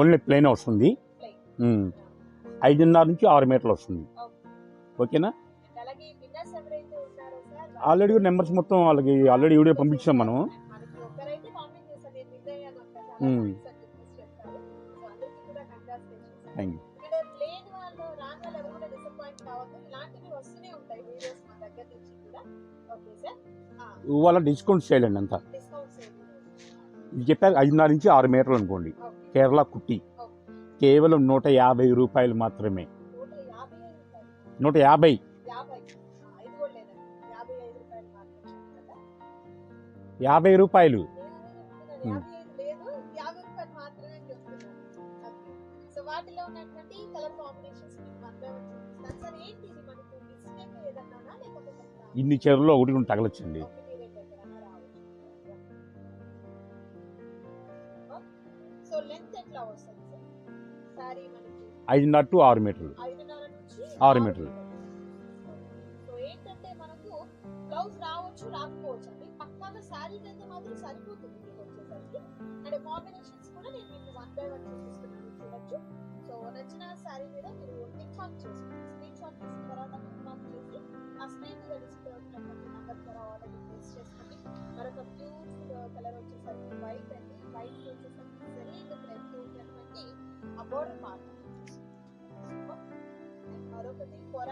Only plain వస్తుంది. ఐదున్నర నుంచి ఆరు మీటర్లు వస్తుంది. ఓకేనా? ఆల్రెడీ నెంబర్స్ మొత్తం వాళ్ళకి ఆల్రెడీ వీడియో పంపించాం మనం. థ్యాంక్ యూ వాళ్ళ డిస్కౌంట్ చేయాలండి అంతా. చెప్పారు ఐదున్నర నుంచి ఆరు మీటర్లు అనుకోండి. కేరళ కుట్టి. కేవలం నూట యాభై రూపాయలు మాత్రమే. నూట యాభై? యాభై రూపాయలు? మాత్రమే కదా యాభై రూపాయలు ఐదున్నర టు ఆరు మీటర్లు. ఆరు మీటర్లు. మీకు వచ్చేసరికి. అండ్ కాంబినేషన్స్ కూడా నేను మీకు వన్ బై వన్ చూపిస్తున్నాను చూడొచ్చు. సో నచ్చిన శారీ మీద మీరు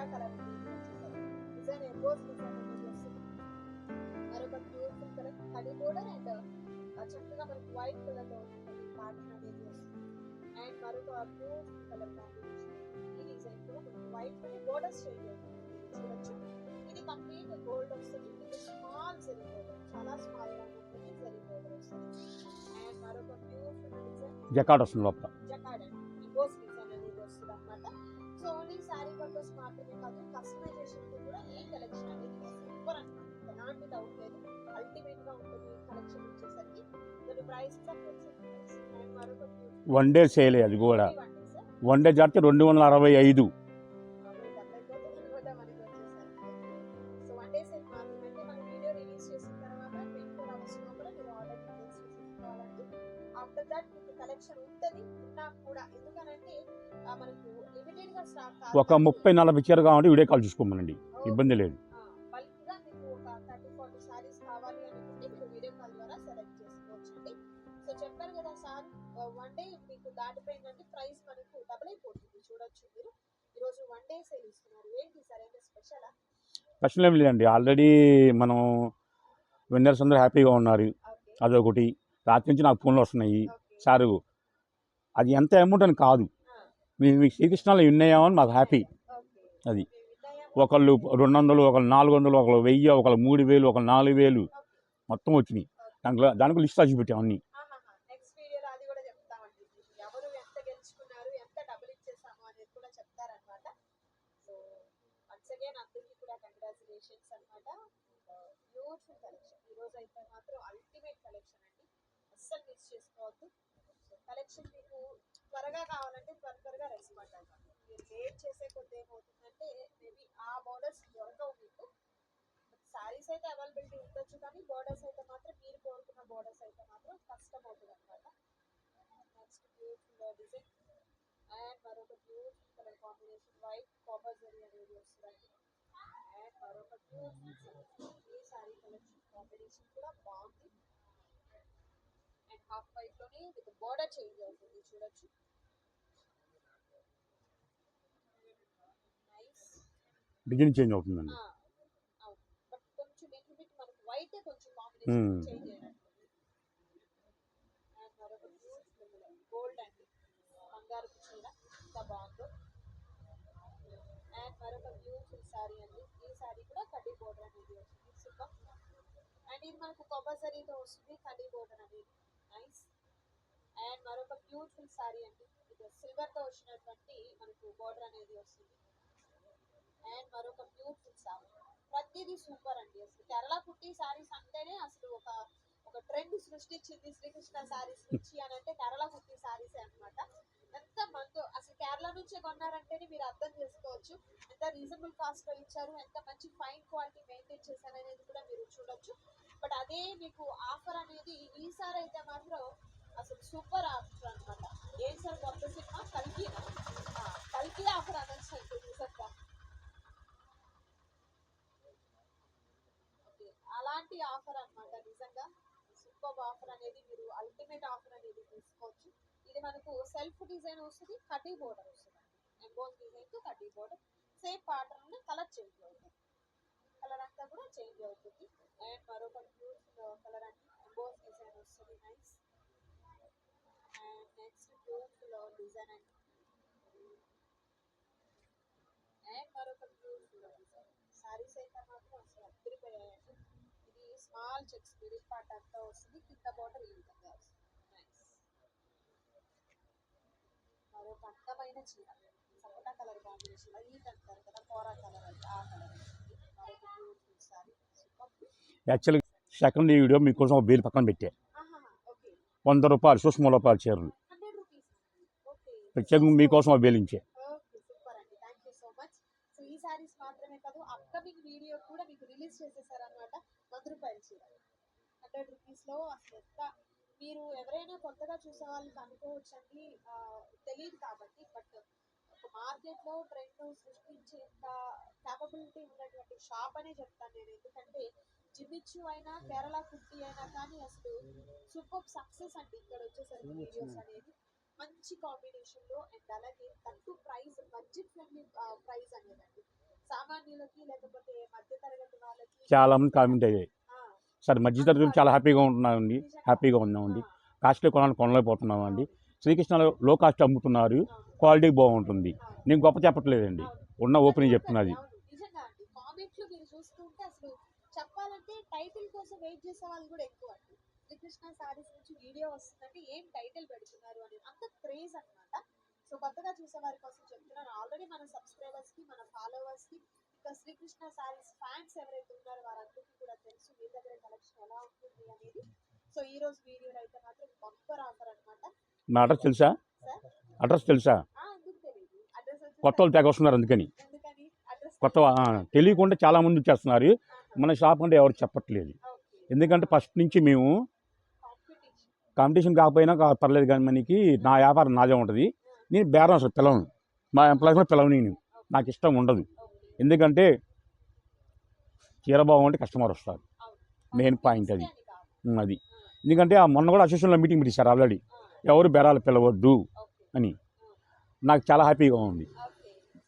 మరొకటి kora colour design emboss design అనేది వస్తుంది మరొక బ్యూటిఫుల్ కలర్ కడి బోర్డర్ అండ్ చక్కగా మనకి వైట్ కలర్లో ఉన్నటువంటి ప్యాటర్న్ అనేది వస్తుంది అండ్ మరొక బ్యూటిఫుల్ కలర్ కాంబినేషన్ ఈ డిజైన్ కూడా మనకి వైట్లోనే బోర్డర్స్ చేంజ్ అవుతుంది చూడొచ్చు ఇది కంప్లీట్ గోల్డ్ వస్తుంది ఇది స్మాల్ జరీ బోర్డర్ చాలా స్మాల్గా ఉంటుంది జరీ బోర్డర్ వస్తుంది అండ్ మరొక బ్యూటిఫుల్ డిజైన్ జకాట్ వస్తుంది లోపల వన్ డే సేలే అది కూడా వన్ డే జాతి జాడితే రెండు వందల అరవై ఐదు ఒక ముప్పై నలభై చీర కావాలంటే వీడియో కాల్ చూసుకోమనండి ఇబ్బంది లేదు చూడొచ్చు మీరు. ఈరోజు వన్ డే సేల్ ఇస్తున్నారు. ఏంటి సార్ ఏంటి స్పెషల్ ప్రశ్న ఏం లేదండి. ఆల్రెడీ మనం విన్నర్స్ అందరూ హ్యాపీగా ఉన్నారు. అదొకటి. రాత్రి నుంచి నాకు ఫోన్లు వస్తున్నాయి. సారు అది ఎంత అమౌంట్ అని కాదు. మీ మీ శ్రీకృష్ణలో ఉన్నాయేమని మాకు హ్యాపీ అది. ఒకళ్ళు రెండు వందలు ఒకళ్ళు నాలుగు వందలు ఒకళ్ళు వెయ్యి ఒకళ్ళు మూడు వేలు ఒకళ్ళు నాలుగు వేలు మొత్తం వచ్చినాయి. దాంట్లో దానికి లిస్ట్ రాసి పెట్టాం అన్ని నెక్స్ట్ వీడియోలో అది కూడా చెప్తామండి ఎవరు ఎంత గెలుచుకున్నారు ఎంత డబ్బులు ఇచ్చేసాము అనేది కూడా చెప్తారనమాట సో వన్స్ అగైన్ అందరికీ కూడా కంగ్రాచులేషన్స్ అనమాట బ్యూటిఫుల్ కలెక్షన్ ఈ రోజు అయితే మాత్రం అల్టిమేట్ కలెక్షన్ అండి అస్సలు మిస్ చేసుకోవద్దు కలెక్షన్ మీకు త్వరగా కావాలంటే త్వర త్వరగా రెస్పాండ్ అవ్వండి మీరు లేట్ చేసే కొద్ది ఏమవుతుందంటే మేబీ ఆ బోర్డర్స్ దొరకవు మీకు. శారీస్ అయితే అవైలబిలిటీ ఉండొచ్చు కానీ బోర్డర్స్ అయితే మాత్రం మీరు కోరుకున్న బోర్డర్స్ అయితే మాత్రం కష్టం అవుతుంది అనమాట నెక్స్ట్ బ్యూటిఫుల్ డిజైన్ అండ్ మరొక beautiful colour combination white copper zari అనేది వస్తుంది అండ్ మరొక బ్యూటిఫుల్ ఈ శారీ కలెక్షన్ కాంబినేషన్ కూడా బాగుంది. హాఫ్ వైట్లోనే విత్ బోర్డర్ చేంజ్ అవుతుంది చూడొచ్చు. డిజైన్ చేంజ్ అవుతుందండి. బట్ కొంచెం లిటిల్ బిట్ మనకు వైట్ కొంచెం. కాంబినేషన్ చేంజ్ అయినట్టుంది అండ్ మరొక గోల్డ్ అండి. బంగారు చీర ఎంత బాగుందో. అండ్ మరొక బ్యూటిఫుల్ సారీ అండి. ఈ సారీ కూడా కడ్డీ బోర్డర్ అనేది సూపర్ అండ్ ఇది మనకు వస్తుంది కడ్డీ బోర్డర్ అనేది. నైస్. అండ్ మరొక బ్యూటిఫుల్ శారీ సారీ అండి. ఇది సిల్వర్తో వచ్చినటువంటి మనకు బోర్డర్ అనేది వస్తుంది. అండ్ మరొక బ్యూటిఫుల్ సారీ. ప్రతిదీ సూపర్ అండి అసలు. కేరళ కుట్టి సారీస్ అంటేనే అసలు ఒక ఒక ట్రెండ్ సృష్టించింది శ్రీకృష్ణ సారీస్ నుంచి అని అంటే కేరళ కుట్టి సారీస్ అన్నమాట. ఎంత మందో అసలు కేరళ నుంచే కొన్నారంటేనే మీరు అర్థం చేసుకోవచ్చు. ఎంత రీజనబుల్ కాస్ట్లో ఇచ్చారు ఎంత మంచి ఫైన్ క్వాలిటీ మెయింటైన్ చేశారు అనేది కూడా మీరు చూడొచ్చు. బట్ అదే మీకు ఆఫర్ అనేది ఈ అయితే మాత్రం అసలు సూపర్ ఆఫర్ అనమాట ఏం సార్ కొత్త సినిమా? కల్కి కల్కి ఆఫర్ అనొచ్చు చూసక్క నిజంగా ఓకే అలాంటి ఆఫర్ అనమాట నిజంగా. సూపర్ ఆఫర్ అనేది మీరు అల్టిమేట్ ఆఫర్ అనేది తీసుకోవచ్చు. ఇది మనకు సెల్ఫ్ డిజైన్ వస్తుంది కటీ బోర్డర్ వస్తుంది. ఎంబోస్ డిజైన్తో కటీ border. Same pattern colour change అవుతుంది. కలర్ అంతా కూడా చేంజ్ అవుతుంది. అండ్ మరొక బ్యూటిఫుల్ కలర్ అండి. ఎంబోస్ డిజైన్ వస్తుంది nice and next beautiful design అండి అండ్ మరొక బ్యూటిఫుల్ డిజైన్ సారీస్ అయితే మాత్రం అసలు అద్దరిపోయాయండి. ఇది స్మాల్ చెక్స్ మిడిల్ పార్ట్ అంతా వస్తుంది. కింద బార్డర్ ఈ విధంగా వస్తుంది. నైస్ మరొక అందమైన చీర. సపోటా కలర్ కాంబినేషన్ ఈట్ అంటారు కదా కోరా కలర్ అంటే ఆ కలర్ మరొక బ్యూటిఫుల్ సారీ సూపర్ యాక్చువల్గా సెకండ్ వీడియో మీకోసం ఒక బేలు పక్కన పెట్టా. ఓకే. వంద రూపాయలు సుష్మ రూపాయలు చీరలు. ప్రత్యేకంగా మీకోసం ఒక బేలు ఇచ్చే. ఓకే సూపర్ అండి. Thank you so much so ఈ సారీస్ మాత్రమే కాదు అప్కమింగ్ వీడియో కూడా మీకు రిలీజ్ చేసేసారు అనమాట వంద రూపాయల చీర హండ్రెడ్ రూపీస్లో అసలు ఎంత మీరు ఎవరైనా కొత్తగా చూసే వాళ్ళకి అనుకోవచ్చండి. తెలియదు కాబట్టి బట్ ఒక మార్కెట్లో ట్రెండ్ సృష్టించేంత క్యాపబిలిటీ ఉన్నటువంటి షాప్ అనే చెప్తాను నేను. ఎందుకంటే జిమ్మిచ్చు అయినా కేరళ కుట్టి అయినా కానీ అసలు సూపర్ సక్సెస్ అండి ఇక్కడ వచ్చేసరికి వీడియోస్ అనేది మంచి కాంబినేషన్లో అండ్ అలాగే తక్కువ ప్రైస్ బడ్జెట్ ఫ్రెండ్లీ ప్రైస్ అనేదండి. సామాన్యులకి లేకపోతే మధ్య తరగతి వాళ్ళకి చాలా మంది కామెంట్ అయ్యాయి. సార్ మధ్య తరగతి చాలా హ్యాపీగా ఉంటున్నామండి. హ్యాపీగా ఉన్నామండి. కాస్ట్లీ కొనాలని కొనలేకపోతున్నామండి. శ్రీకృష్ణలో లో కాస్ట్ అమ్ముతున్నారు. క్వాలిటీ బాగుంటుంది. నేను గొప్ప చెప్పట్లేదండి. ఉన్న ఓపెనింగ్ చెప్తున్నది అవును, నిజంగా అండి కామెంట్లు మీరు చూస్తుంటే అసలు చెప్పాలంటే టైటిల్ కోసం వెయిట్ చేసే వాళ్ళు కూడా ఎక్కువ అండి. శ్రీకృష్ణ సారీస్ నుంచి వీడియో వస్తుందంటే ఏం టైటిల్ పెడుతున్నారు అని అంత క్రేజ్ అన్నమాట. సో కొత్తగా చూసే వారి కోసం చెప్తున్నాను. ఆల్రెడీ మన సబ్స్క్రైబర్స్కి మన ఫాలోవర్స్కి ఇంకా శ్రీకృష్ణ సారీస్ ఫ్యాన్స్ ఎవరైతే ఉన్నారో వారందరికీ కూడా తెలుసు మీ దగ్గర కలెక్షన్ ఎలా ఉంటుంది అనేది. సో ఈ రోజు వీడియోలో అయితే మాత్రం బంపర్ ఆఫర్ అన్నమాట. నా అడ్రస్ తెలుసా? అడ్రస్ తెలుసా కొత్త వాళ్ళు తెగ వస్తున్నారు అందుకని. కొత్త తెలియకుండా చాలా మంది వచ్చేస్తున్నారు. మన షాప్ అంటే ఎవరు చెప్పట్లేదు. ఎందుకంటే ఫస్ట్ నుంచి మేము కాంపిటీషన్ కాకపోయినా పర్లేదు కానీ మనకి నా వ్యాపారం నాదే ఉంటుంది. నేను బేరం అసలు పిలవను. మా ఎంప్లాయీస్ కూడా పిలవను నేను. నాకు ఇష్టం ఉండదు. ఎందుకంటే చీర బాగుంటే కస్టమర్ వస్తారు. మెయిన్ పాయింట్ అది. అది ఎందుకంటే ఆ మొన్న కూడా అసోసియేషన్లో మీటింగ్ పెట్టేశారు ఆల్రెడీ. ఎవరు బేరాలు పిలవద్దు అని. నాకు చాలా హ్యాపీగా ఉంది.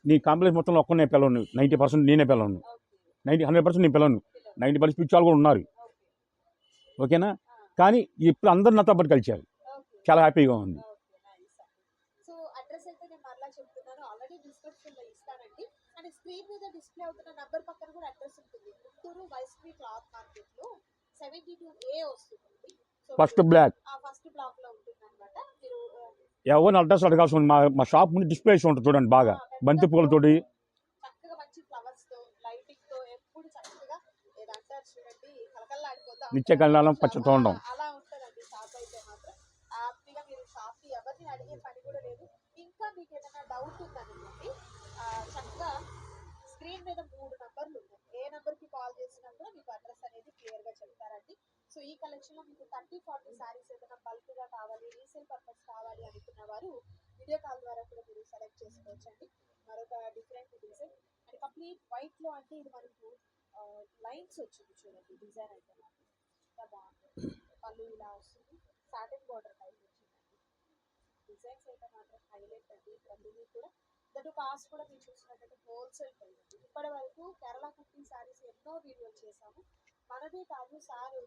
నీ కాంప్లెక్స్ మొత్తంలో ఒక్కనే పిలవను. నైంటీ పర్సెంట్ నేనే పిలవను. నైంటీ హండ్రెడ్ పర్సెంట్ నేను పిలవను. నైంటీ పర్సెంట్ పిచ్చి వాళ్ళు కూడా ఉన్నారు. ఓకే ఓకేనా? కానీ ఇప్పుడు అందరు నాతో పాటు కలిశారు. చాలా హ్యాపీగా ఉంది. ఓకే నైస్ సో అడ్రస్ అయితే నేను మరలా చెప్తున్నాను. ఆల్రెడీ డిస్క్రిప్షన్లో ఇస్తానండి. అండ్ స్క్రీన్ మీద డిస్ప్లే అవుతున్న నంబర్ పక్కన కూడా అడ్రస్ ఉంటుంది. గుంటూరు వైస్ట్రీ క్లాత్ మార్కెట్లో సెవెంటీ టూ ఏ వస్తుంది సో ఫస్ట్ బ్లాక్ ఆ ఫస్ట్ బ్లాక్లో ఉంటుంది అనమాట మీరు ఆ, ఎవరిని అడ్రస్ అడగాల్సి ఉంది మా మా షాప్ ముందు డిస్ప్లే వేసి ఉంటుంది చూడండి బాగా. బంతి పూలతోటి చక్కగా మంచి ఫ్లవర్స్తో లైటింగ్తో ఎప్పుడు చక్కగా ఏదంటారు చూడండి కలకల్లాడిపోతా నిత్య కళ్యాణం పచ్చ తోండం అలా ఉంటదండి షాప్ అయితే మాత్రం హ్యాపీగా మీరు షాప్కి ఎవరిని అడిగే పని కూడా లేదు ఇంకా మీకు ఏదైనా డౌట్ ఉందనుకోండి ఆ, చక్కగా స్క్రీన్ మీద మూడు నంబర్లు ఉన్నాయి. ఏ నంబర్కి కాల్ చేసినా కూడా మీకు అడ్రస్ అనేది క్లియర్గా చెప్తారండి. సో ఈ కలెక్షన్లో మీకు థర్టీ ఫార్టీ సారీస్ ఏదైనా బల్క్గా కావాలి రీసేల్ పర్పస్ కావాలి అనుకున్న వారు వీడియో కాల్ ద్వారా కూడా మీరు సెలెక్ట్ చేసుకోవచ్చండి. మరొక డిఫరెంట్ డిజైన్. అండ్ కంప్లీట్ వైట్లో అంటే ఇది మనకు లైన్స్ వచ్చింది చూడండి డిజైన్ అయితే బాగుంది పళ్ళు ఇలా వస్తుంది. సాటిన్ బార్డర్ టైప్ వచ్చిందండి. డిజైన్స్ అయితే మాత్రం హైలైట్ అండి. ప్రతిదీ కూడా. దట్ కాస్ట్ కూడా మీరు చూసినట్టయితే హోల్సేల్ ప్రైస్ ఇప్పటి వరకు కేరళ కుకింగ్ సారీస్ ఎన్నో వీడియోలు చేశాము. మనదే కాదు సారు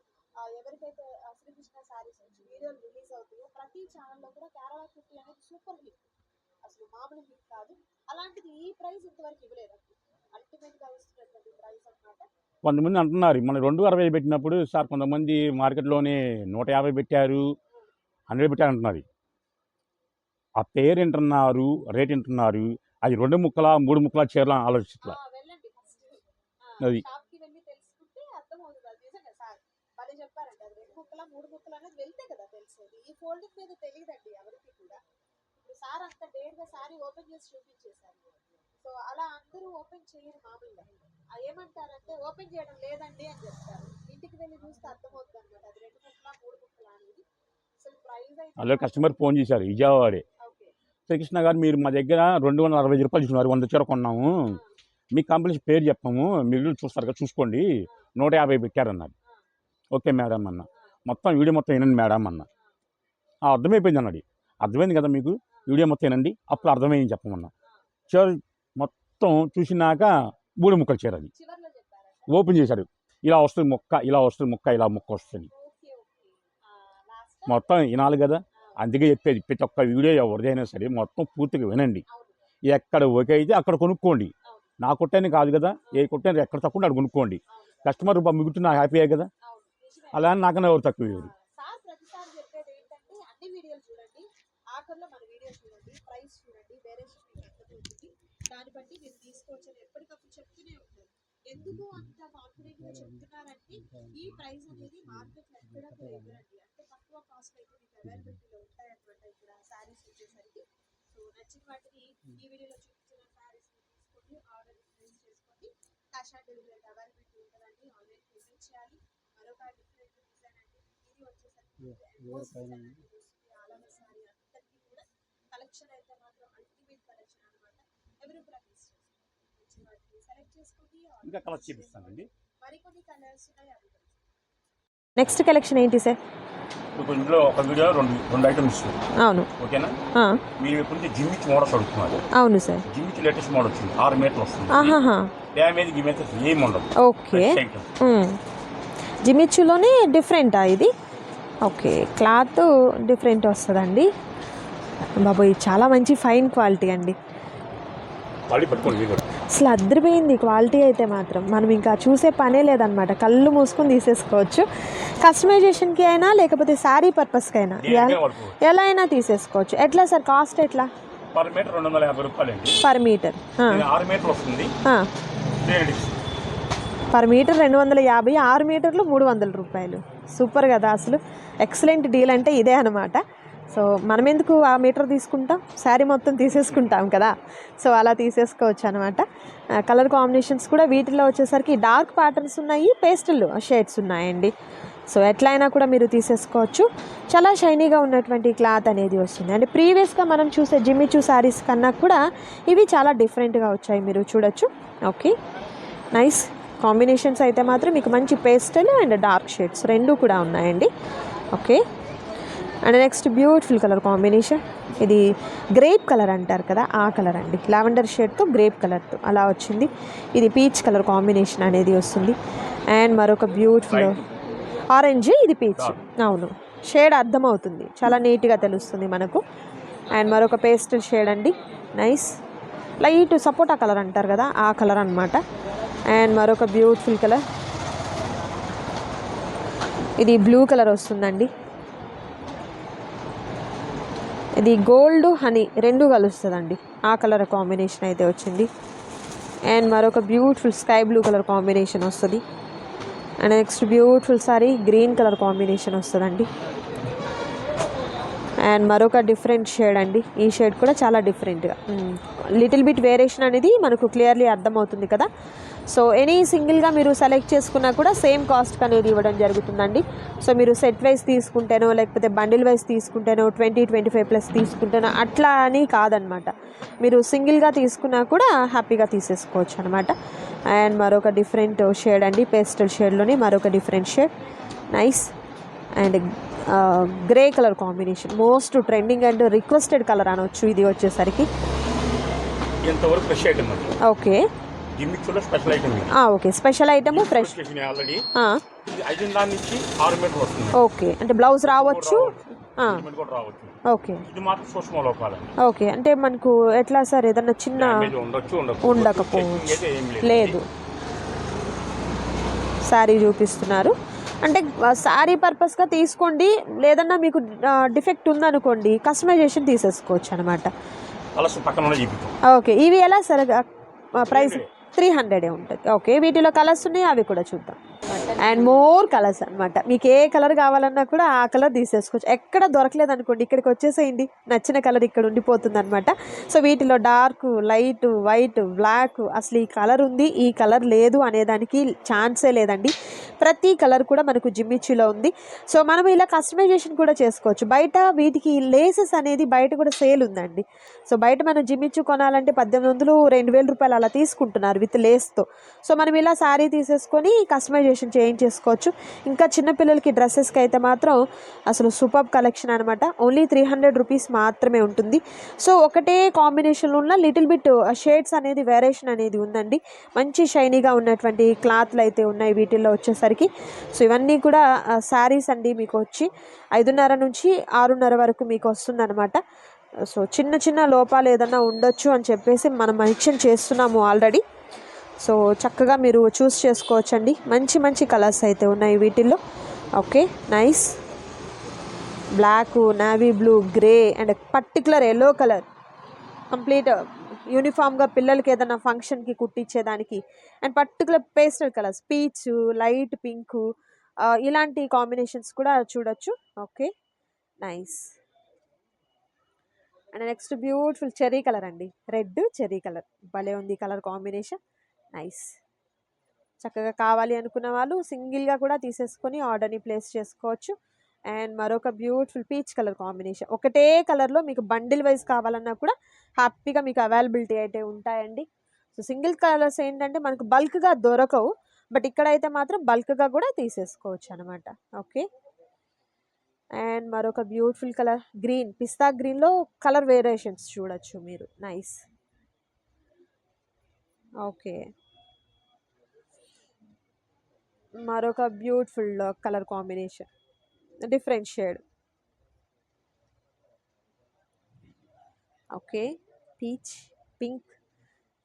ఎవరికైతే శ్రీకృష్ణ సారీస్ నుంచి వీడియోలు రిలీజ్ అవుతాయో ప్రతి ఛానల్లో కూడా కేరళ కుట్టి అనేది సూపర్ హిట్ అసలు మామూలు హిట్ కాదు. అలాంటిది ఈ ప్రైస్ ఇంతవరకు ఇవ్వలేదండి. కొంతమంది అంటున్నారు మన రెండు అరవై పెట్టినప్పుడు సార్ కొంతమంది మార్కెట్లోనే నూట యాభై పెట్టారు హండ్రెడ్ పెట్టారు అంటున్నారు. ఆ పేరు వింటున్నారు రేట్ వింటున్నారు అది రెండు ముక్కల మూడు ముక్కల చీరల ఆలోచిస్తా ఆ, వెళ్ళండి ఫస్ట్. అది. సార్ వాళ్ళు చెప్పారంట అది. రెండు ముక్కల మూడు ముక్కలు అనేది వెళ్తే కదా తెలిసేది. ఈ ఫోల్డింగ్ మీద తెలియదండి ఎవరికి కూడా. ఇప్పుడు సార్ అంత డేర్గా సారీ ఓపెన్ చేసి చూపించేశారు. సో అలా అందరూ ఓపెన్ చేయరు మామూలుగా. ఏమంటారంటే ఓపెన్ చేయడం లేదండి అని చెప్తారు. ఇంటికి వెళ్ళి చూస్తే అర్థమవుతుంది అనమాట అది రెండు ముక్కల మూడు ముక్కల అనేది. అసలు ప్రైస్ అయితే అందులో కస్టమర్ ఫోన్ చేశారు విజయవాడే. శ్రీకృష్ణ గారు మీరు మా దగ్గర రెండు వందల అరవై రూపాయలు ఇచ్చినారు వంద చీర కొన్నాము. మీ కంపెనీ పేరు చెప్పాము మీరు చూస్తారు కదా చూసుకోండి. నూట యాభై పెట్టారన్నారు ఓకే మేడం అన్న. మొత్తం వీడియో మొత్తం వినండి మేడం అన్న. ఆ, అర్థమైపోయింది అన్నది అర్థమైంది కదా మీకు? వీడియో మొత్తం వినండి. అప్పుడు అర్థమైంది చెప్పమన్నా. చీర మొత్తం చూసినాక మూడు ముక్కలు చీర అది చివర్లో చెప్పారంట. ఓపెన్ చేశారు. ఇలా వస్తుంది మొక్క ఇలా వస్తుంది మొక్క ఇలా మొక్క వస్తుంది. మొత్తం వినాలి కదా. అందుకే చెప్పేది ప్రతి ఒక్క వీడియో ఎవరిదైనా సరే మొత్తం పూర్తిగా వినండి. ఎక్కడ ఓకే అయితే అక్కడ కొనుక్కోండి. నా కొట్టని కాదు కదా ఏ కొట్టని ఎక్కడ తక్కువ అక్కడ కొనుక్కోండి. కస్టమర్ మిగులుతున్న హ్యాపీయే కదా? అలా అని నాకన్నా ఎవరు తక్కువ ఎవరు సార్ ప్రతిసారి చెప్పేది ఏంటంటే అన్ని వీడియోలు చూడండి ఆఖరిలో మన వీడియో చూడండి ప్రైస్ చూడండి వేరియేషన్ మీకు అర్థమవుతుంది దాన్ని బట్టి మీరు తీసుకోవచ్చు ఎప్పటికప్పుడు చెప్తూనే ఉంటారు. ఎందుకు అంత కాన్ఫిడెంట్గా చెప్తున్నారంటే ఈ ప్రైస్ అనేది మార్కెట్లో ఎక్కడ కూడా ఇవ్వరండి. అంటే తక్కువ కాస్ట్ అయితే మీకు అవైలబిలిటీలో ఉంటాయి అనమాట ఇక్కడ శారీస్ వచ్చేసరికి. సో నచ్చిన వాటిని ఈ వీడియోలో చూపించిన శారీస్ తీసుకోండి ఆర్డర్ ప్లేస్ చేసుకోండి. క్యాష్ ఆన్ డెలివరీ అవైలబిలిటీ ఉంటుందండి. ఆన్లైన్ పేమెంట్ చేయాలి. మరొక డిఫరెంట్ డిజైన్ అండి ఇది వచ్చేసరికి ఎంబోస్ డిజైన్ అండి వస్తుంది ఆల్ ఓవర్ సారీ అంతటికి కూడా కలెక్షన్ అయితే మాత్రం అల్టిమేట్ కలెక్షన్ అన్నమాట. ఎవరు కూడా సెలెక్ట్ ఇంకా కలర్స్ చూపిస్తానండి. మరికొన్ని కలర్స్ ఉన్నాయి నెక్స్ట్ కలెక్షన్ ఏంటి సార్ ఇప్పుడు ఇందులో ఒక వీడియో రెండు రెండు ఐటమ్స్ అవును. ఓకేనా? ఆ, మీరు ఇప్పుడు జిమ్మిచ్ మోడల్స్ అడుగుతున్నారు అవును సార్ జిమ్మిచ్ లేటెస్ట్ మోడల్ వచ్చింది ఆరు మీటర్లు వస్తుంది. ఆహాహా. డ్యామేజ్ గిమేజ్ ఏమి ఉండదు. ఓకే. డిఫరెంటా ఇది? ఓకే. క్లాత్ డిఫరెంట్ వస్తుందండి. బాబోయ్ చాలా మంచి ఫైన్ క్వాలిటీ అండి మళ్ళీ పట్టుకోండి ఇది కూడా అసలు అద్దరిపోయింది క్వాలిటీ అయితే మాత్రం. మనం ఇంకా చూసే పనే లేదనమాట కళ్ళు మూసుకొని తీసేసుకోవచ్చు. కస్టమైజేషన్కి అయినా లేకపోతే శారీ పర్పస్కి అయినా ఎలా అయినా తీసేసుకోవచ్చు. ఎట్లా సార్? కాస్ట్ ఎట్లా? పర్ మీటర్ రెండు వందల యాభై రూపాయలు పర్ మీటర్. ఆరు మీటర్లు వస్తుంది. పర్ మీటర్ రెండు వందల యాభై ఆరు మీటర్లు మూడు వందల రూపాయలు. సూపర్ కదా అసలు. ఎక్సలెంట్ డీల్ అంటే ఇదే అనమాట సో మనం ఎందుకు ఆ మీటర్ తీసుకుంటాం? శారీ మొత్తం తీసేసుకుంటాం కదా. సో అలా తీసేసుకోవచ్చు అనమాట కలర్ కాంబినేషన్స్ కూడా వీటిలో వచ్చేసరికి డార్క్ ప్యాటర్న్స్ ఉన్నాయి పేస్టల్ షేడ్స్ ఉన్నాయండి. సో ఎట్లా అయినా కూడా మీరు తీసేసుకోవచ్చు. చాలా షైనీగా ఉన్నటువంటి క్లాత్ అనేది వస్తుంది. అండ్ ప్రీవియస్గా మనం చూసే జిమ్మిచూ శారీస్ కన్నా కూడా ఇవి చాలా డిఫరెంట్గా వచ్చాయి మీరు చూడొచ్చు. ఓకే. నైస్. కాంబినేషన్స్ అయితే మాత్రం మీకు మంచి పేస్టల్ అండ్ డార్క్ షేడ్స్ రెండు కూడా ఉన్నాయండి. Okay. And next beautiful colour combination ఇది గ్రేప్ కలర్ అంటారు కదా ఆ కలర్ అండి. లావెండర్ షేడ్తో గ్రేప్ కలర్తో అలా వచ్చింది. ఇది పీచ్ కలర్ కాంబినేషన్ అనేది వస్తుంది. అండ్ మరొక బ్యూటిఫుల్ ఆరెంజ్ ఇది పీచ్ అవును. షేడ్ అర్థమవుతుంది. చాలా నీట్గా తెలుస్తుంది మనకు. అండ్ మరొక పేస్టల్ షేడ్ అండి. నైస్ లైట్ సపోటా కలర్ అంటారు కదా ఆ కలర్ అన్నమాట. అండ్ మరొక బ్యూటిఫుల్ కలర్ ఇది బ్లూ కలర్ వస్తుందండి. ఇది గోల్డ్ హనీ రెండు కలుస్తుందండి. ఆ కలర్ కాంబినేషన్ అయితే వచ్చింది. అండ్ మరొక beautiful sky blue colour combination వస్తుంది. And next beautiful sari green colour combination వస్తుందండి. అండ్ మరొక డిఫరెంట్ షేడ్ అండి. ఈ షేడ్ కూడా చాలా డిఫరెంట్గా. లిటిల్ బిట్ వేరియేషన్ అనేది మనకు క్లియర్లీ అర్థమవుతుంది కదా. సో ఎనీ సింగిల్గా మీరు సెలెక్ట్ చేసుకున్నా కూడా సేమ్ కాస్ట్ అనేది ఇవ్వడం జరుగుతుందండి. సో మీరు సెట్ వైజ్ తీసుకుంటేనో లేకపోతే బండిల్ వైజ్ తీసుకుంటేనో ట్వంటీ ట్వంటీ ఫైవ్ ప్లస్ తీసుకుంటేనో అట్లా అని కాదనమాట. మీరు సింగిల్గా తీసుకున్నా కూడా హ్యాపీగా తీసేసుకోవచ్చు అనమాట. అండ్ మరొక డిఫరెంట్ షేడ్ అండి పేస్టల్ షేడ్లోని మరొక different shade. Nice. And grey colour combination. Most trending and requested colour అనొచ్చు. ఇది వచ్చేసరికి. ఇంతవరకు fresh item okay. Special item okay. Special item fresh. Already. నుంచి ఆరు మీటర్ వస్తుంది. ఓకే. అంటే బ్లౌజ్ రావచ్చు? ఓకే. ఇది మాత్రం ఓకే. అంటే మనకు ఎట్లా సార్? ఏదన్నా చిన్న ఉండకపోవచ్చు. లేదు. శారీ చూపిస్తున్నారు. అంటే శారీ పర్పస్గా తీసుకోండి. లేదన్నా మీకు డిఫెక్ట్ ఉందనుకోండి కస్టమైజేషన్ తీసేసుకోవచ్చు అనమాట ఓకే ఇవి ఎలా సరే? ప్రైస్ త్రీ హండ్రెడే ఉంటుంది. ఓకే వీటిలో కలర్స్ ఉన్నాయి? అవి కూడా చూద్దాం. అండ్ మోర్ కలర్స్ అన్నమాట. మీకు ఏ కలర్ కావాలన్నా కూడా ఆ కలర్ తీసేసుకోవచ్చు. ఎక్కడ దొరకలేదు అనుకోండి ఇక్కడికి వచ్చేసేయండి. నచ్చిన కలర్ ఇక్కడ ఉండిపోతుంది అనమాట సో వీటిలో డార్క్ లైట్ వైట్ బ్లాక్ అసలు ఈ కలర్ ఉంది ఈ కలర్ లేదు అనేదానికి ఛాన్సే లేదండి. ప్రతి కలర్ కూడా మనకు జిమ్మిచ్చులో ఉంది. సో మనం ఇలా కస్టమైజేషన్ కూడా చేసుకోవచ్చు. బయట వీటికి లేసెస్ అనేది బయట కూడా సేల్ ఉందండి. సో బయట మనం జిమ్మిచ్చు కొనాలంటే పద్దెనిమిది వందలు రెండు వేల రూపాయలు అలా తీసుకుంటున్నారు విత్ లేస్తో. సో మనం ఇలా శారీ తీసేసుకొని కస్టమైజేషన్ చేయించేసుకోవచ్చు. ఇంకా చిన్నపిల్లలకి డ్రెస్సెస్కి అయితే మాత్రం అసలు సూపర్ కలెక్షన్ అనమాట ఓన్లీ త్రీ హండ్రెడ్ రూపీస్ మాత్రమే ఉంటుంది. సో ఒకటే కాంబినేషన్లో ఉన్న లిటిల్ బిట్ షేడ్స్ అనేది వేరియేషన్ అనేది ఉందండి. మంచి షైనీగా ఉన్నటువంటి క్లాత్లు అయితే ఉన్నాయి వీటిల్లో వచ్చేసరికి. సో ఇవన్నీ కూడా శారీస్ అండి మీకు వచ్చి ఐదున్నర నుంచి ఆరున్నర వరకు మీకు వస్తుందన్నమాట. సో చిన్న చిన్న లోపాలు ఏదన్నా ఉండొచ్చు అని చెప్పేసి మనం మెన్షన్ చేస్తున్నాము ఆల్రెడీ. సో చక్కగా మీరు చూస్ చేసుకోవచ్చండి. మంచి మంచి కలర్స్ అయితే ఉన్నాయి వీటిల్లో. Okay nice. Black navy blue grey and particular yellow colour. Complete యూనిఫామ్గా పిల్లలకి ఏదైనా ఫంక్షన్కి కుట్టించేదానికి and particular pastel colours peach light pink ఇలాంటి కాంబినేషన్స్ కూడా చూడొచ్చు. Okay nice and next beautiful cherry colour అండి. రెడ్ చెర్రీ కలర్ భలే ఉంది కలర్ కాంబినేషన్ నైస్ చక్కగా కావాలి అనుకున్న వాళ్ళు సింగిల్గా కూడా తీసేసుకొని ఆర్డర్ని ప్లేస్ చేసుకోవచ్చు. అండ్ మరొక బ్యూటిఫుల్ పీచ్ కలర్ కాంబినేషన్. ఒకటే కలర్లో మీకు బండిల్ వైజ్ కావాలన్నా కూడా హ్యాపీగా మీకు అవైలబిలిటీ అయితే ఉంటాయండి. సో సింగిల్ కలర్స్ ఏంటంటే మనకు బల్క్గా దొరకవు. బట్ ఇక్కడైతే మాత్రం బల్క్గా కూడా తీసేసుకోవచ్చు అనమాట ఓకే? అండ్ మరొక బ్యూటిఫుల్ కలర్ గ్రీన్. పిస్తా గ్రీన్లో కలర్ వేరియేషన్స్ చూడొచ్చు మీరు. నైస్. ఓకే. మరొక beautiful colour combination. Different shade. Okay. Peach pink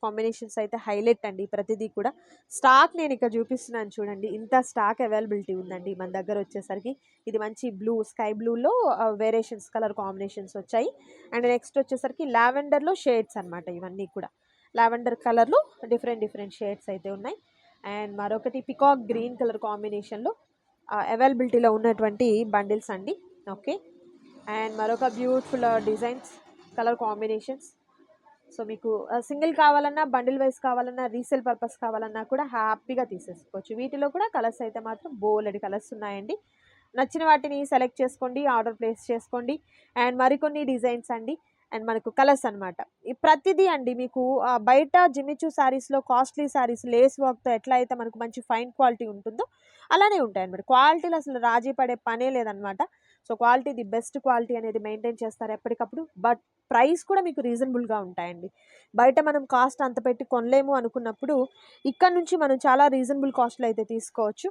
combinations అయితే హైలైట్ అండి ప్రతిదీ కూడా. స్టాక్ నేను ఇక్కడ చూపిస్తున్నాను చూడండి. ఇంత స్టాక్ అవైలబిలిటీ ఉందండి మన దగ్గర వచ్చేసరికి. ఇది మంచి బ్లూ స్కై బ్లూలో వేరియేషన్స్ కలర్ కాంబినేషన్స్ వచ్చాయి. అండ్ నెక్స్ట్ వచ్చేసరికి లావెండర్లో షేడ్స్ అనమాట ఇవన్నీ కూడా. లావెండర్ కలర్లో డిఫరెంట్ డిఫరెంట్ షేడ్స్ అయితే ఉన్నాయి. అండ్ మరొకటి పికాక్ గ్రీన్ కలర్ కాంబినేషన్లో అవైలబిలిటీలో ఉన్నటువంటి బండిల్స్ అండి. ఓకే అండ్ మరొక beautiful designs colour combinations so మీకు uh, సింగిల్ కావాలన్నా బండిల్ వైస్ కావాలన్నా రీసేల్ పర్పస్ కావాలన్నా కూడా హ్యాపీగా తీసేసుకోవచ్చు. వీటిలో కూడా కలర్స్ అయితే మాత్రం బోలెడి కలర్స్ ఉన్నాయండి. నచ్చిన వాటిని సెలెక్ట్ చేసుకోండి ఆర్డర్ ప్లేస్ చేసుకోండి. అండ్ మరికొన్ని డిజైన్స్ అండి. అండ్ మనకు కలర్స్ అనమాట ఈ ప్రతిదీ అండి మీకు బయట జిమిచూ శారీస్లో కాస్ట్లీ శారీస్ లేస్ వర్క్తో ఎట్లా అయితే మనకు మంచి ఫైన్ క్వాలిటీ ఉంటుందో అలానే ఉంటాయి అనమాట క్వాలిటీలో అసలు రాజీ పడే పనే లేదనమాట so quality the best quality అనేది మెయింటైన్ చేస్తారు ఎప్పటికప్పుడు. బట్ ప్రైస్ కూడా మీకు రీజనబుల్గా ఉంటాయండి. బయట మనం కాస్ట్ అంత పెట్టి కొనలేము అనుకున్నప్పుడు ఇక్కడ నుంచి మనం చాలా రీజనబుల్ కాస్ట్లో అయితే తీసుకోవచ్చు.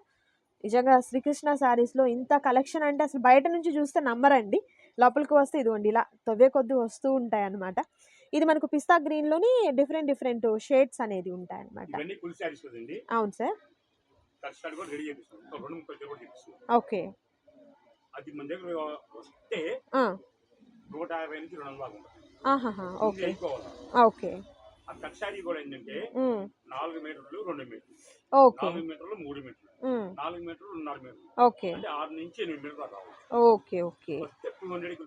నిజంగా శ్రీకృష్ణ శారీస్లో ఇంత కలెక్షన్ అంటే అసలు బయట నుంచి చూస్తే నమ్మరండి. లోపలికి వస్తే ఇదిగోండి ఇలా తవ్వే కొద్ది వస్తూ ఉంటాయి అన్నమాట ఇది మనకు పిస్తా గ్రీన్లోని డిఫరెంట్ డిఫరెంట్ షేడ్స్ అనేది ఉంటాయి అన్నమాట కదండి. అవును సార్. ఓకే. అది మన దగ్గర వస్తే నూట యాభై నుంచి రెండు వందల ఓకే. ఓకే. ఆ కట్ శారీ కూడా ఏంటంటే నాలుగు మీటర్లు రెండు మీటర్లు. ఓకే. నాలుగు మీటర్లు మూడు మీటర్లు. నాలుగు మీటర్లు రెండున్నర మీటర్లు. ఓకే. అంటే ఆరు నుంచి ఎనిమిది మీటర్లు దాకా ఓకే ఓకే. టూ హండ్రెడ్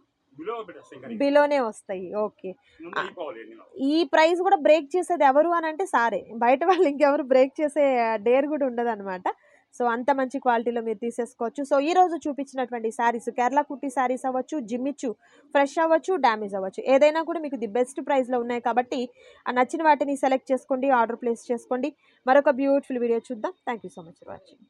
బిలోనే వస్తాయి. ఓకే. ఈ ప్రైస్ కూడా బ్రేక్ చేసేది ఎవరు అని అంటే సారే. బయట వాళ్ళు ఇంకెవరు బ్రేక్ చేసే డేర్ కూడా ఉండదు అనమాట సో అంత మంచి క్వాలిటీలో మీరు తీసేసుకోవచ్చు. సో ఈ రోజు చూపించినటువంటి శారీస్ కేరళ కుట్టి శారీస్ అవ్వచ్చు జిమ్మిచ్చు ఫ్రెష్ అవ్వచ్చు డ్యామేజ్ అవ్వచ్చు. ఏదైనా కూడా మీకు ది బెస్ట్ ప్రైస్లో ఉన్నాయి కాబట్టి ఆ నచ్చిన వాటిని సెలెక్ట్ చేసుకోండి ఆర్డర్ ప్లేస్ చేసుకోండి. మరొక బ్యూటిఫుల్ వీడియో చూద్దాం. Thank you so much for watching.